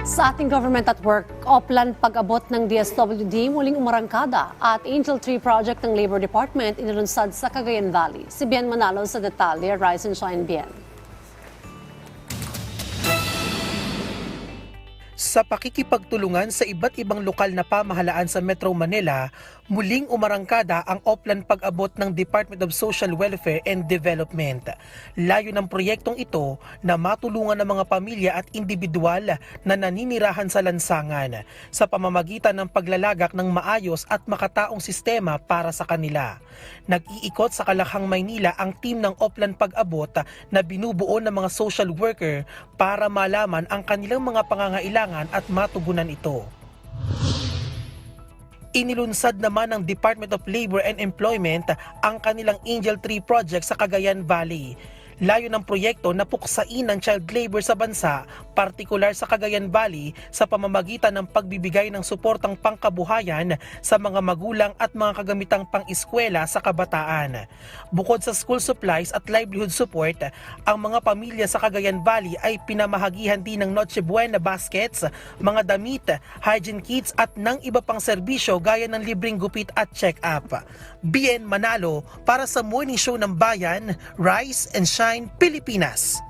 Sa ating government at work, Oplan pag-abot ng DSWD muling umarangkada at Angel Tree Project ng Labor Department inilunsad sa Cagayan Valley. Si Bien Manalo sa detalye, Rise and Shine Bien. Sa pakikipagtulungan sa iba't ibang lokal na pamahalaan sa Metro Manila, muling umarangkada ang Oplan pag-abot ng Department of Social Welfare and Development. Layo ng proyektong ito na matulungan ng mga pamilya at individual na naninirahan sa lansangan sa pamamagitan ng paglalagak ng maayos at makataong sistema para sa kanila. Nag-iikot sa Kalakhang, Maynila ang team ng Oplan pag-abot na binubuo ng mga social worker para malaman ang kanilang mga pangangailangan at matugunan ito. Inilunsad naman ng Department of Labor and Employment ang kanilang Angel Tree Project sa Cagayan Valley. Layo ng proyekto na puksain ang child labor sa bansa, partikular sa Cagayan Valley sa pamamagitan ng pagbibigay ng suportang pangkabuhayan sa mga magulang at mga kagamitang pang-eskwela sa kabataan. Bukod sa school supplies at livelihood support, ang mga pamilya sa Cagayan Valley ay pinamahagihan din ng Noche Buena baskets, mga damit, hygiene kits at ng iba pang serbisyo gaya ng libreng gupit at check-up. Bien Manalo para sa Morning Show ng Bayan, Rise and Shine Pilipinas.